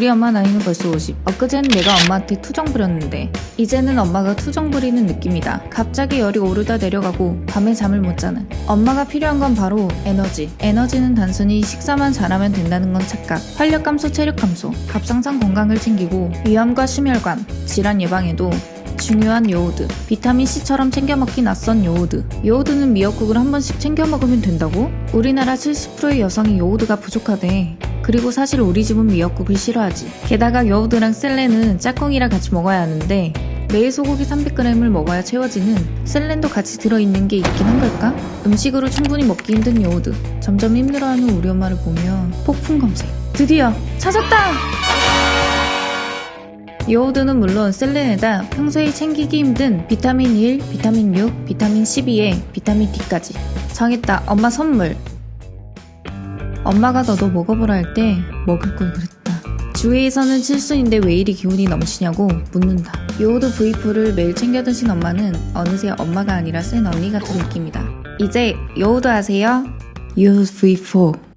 우리 엄마 나이는 벌써 50. 엊그제는 내가 엄마한테 투정 부렸는데 이제는 엄마가 투정 부리는 느낌이다. 갑자기 열이 오르다 내려가고 밤에 잠을 못 자는. 엄마가 필요한 건 바로 에너지. 에너지는 단순히 식사만 잘하면 된다는 건 착각. 활력 감소, 체력 감소, 갑상선 건강을 챙기고 위암과 심혈관, 질환 예방에도 중요한 요오드. 비타민 C처럼 챙겨 먹기 낯선 요오드. 요오드는 미역국을 한 번씩 챙겨 먹으면 된다고? 우리나라 70%의 여성이 요오드가 부족하대. 그리고 사실 우리 집은 미역국을 싫어하지. 게다가 요오드랑 셀렌은 짝꿍이랑 같이 먹어야 하는데 매일 소고기 300g을 먹어야 채워지는 셀렌도 같이 들어있는 게 있긴 한 걸까? 음식으로 충분히 먹기 힘든 요오드. 점점 힘들어하는 우리 엄마를 보면 폭풍 검색. 드디어 찾았다! 요오드는 물론 셀렌에다 평소에 챙기기 힘든 비타민 1, 비타민 6, 비타민 12에 비타민 D까지. 정했다. 엄마 선물. 엄마가 너도 먹어보라 할 때 먹을 걸 그랬다. 주위에서는 칠순인데 왜 이리 기운이 넘치냐고 묻는다. 요오드 V4를 매일 챙겨 드신 엄마는 어느새 엄마가 아니라 센 언니 같은 느낌이다. 이제 요오드 아세요? 요오드 V4.